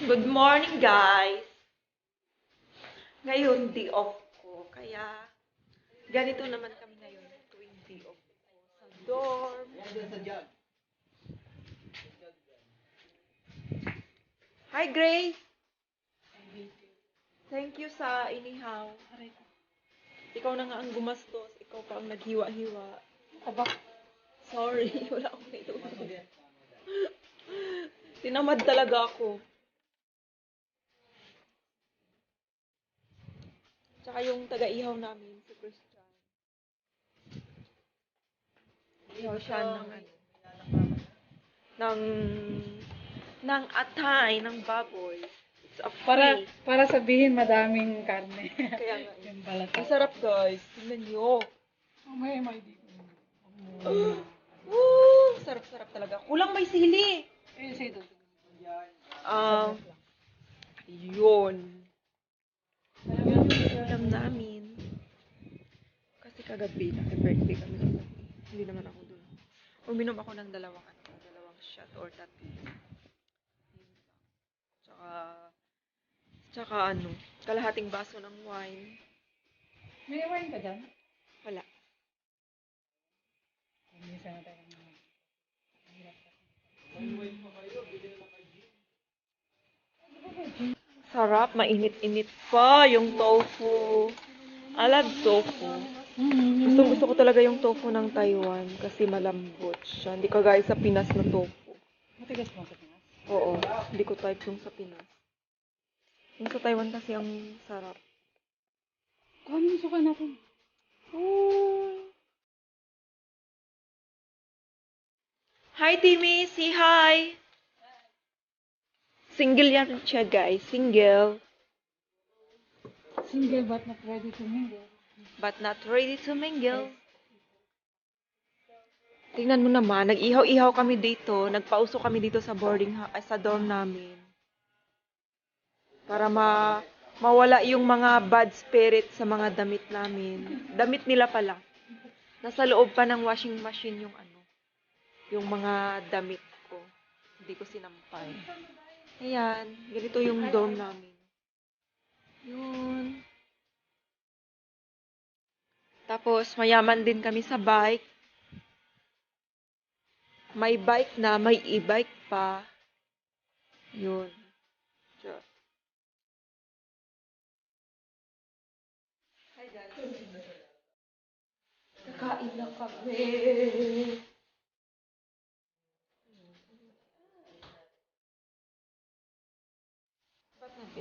Good morning, guys! Ngayon, day off ko. Kaya, ganito naman kami ngayon tuwing day off ko. Sa dorm. Hi, Grace! Thank you sa inihaw. Ikaw na nga ang gumastos. Ikaw pa ang naghiwa-hiwa. Aba, Sorry, wala akong naitulog. Tinamad talaga ako. Tsaka yung taga-ihaw namin, si Christian. Ihaw siya ng ano, ng, ng atay, ng baboy. It's a para free. para sabihin madaming karne. Kaya nga, Yung balat. ang sarap guys. Tingnan niyo. Oh, may may di. Woo! Sarap-sarap talaga. Kulang may sili. Eh, say ito. Ah, yun. Namin. Kasi kagabi, nag-birthday kami kagabi. Hindi naman ako dun. Uminom ako ng dalawang, ano, dalawang shot or tatlo. Tsaka, tsaka ano, kalahating baso ng wine. May wine ka dyan? Wala. Minsan na tayo. Sarap, mainit-init pa yung tofu. I love tofu. Gusto gusto ko talaga yung tofu ng Taiwan kasi malambot siya. Hindi kagaya sa Pinas na tofu. Matigas mo sa Pinas? Oo, hindi ko type yung sa Pinas. Yung sa Taiwan kasi ang sarap. Kuha mo yung suka natin. Oh. Hi, Timmy! Say hi! Single yan siya, guys. Single. Single but not ready to mingle. But not ready to mingle. Tingnan mo naman, nag-ihaw-ihaw kami dito. Nagpauso kami dito sa boarding, ha- sa dorm namin. Para ma mawala yung mga bad spirit sa mga damit namin. Damit nila pala. Nasa loob pa ng washing machine yung ano, yung mga damit ko. Hindi ko sinampay. Ayan, ganito yung dorm namin. Yun. Tapos, mayaman din kami sa bike. May bike na, may e-bike pa. Yun. Kakain lang kami.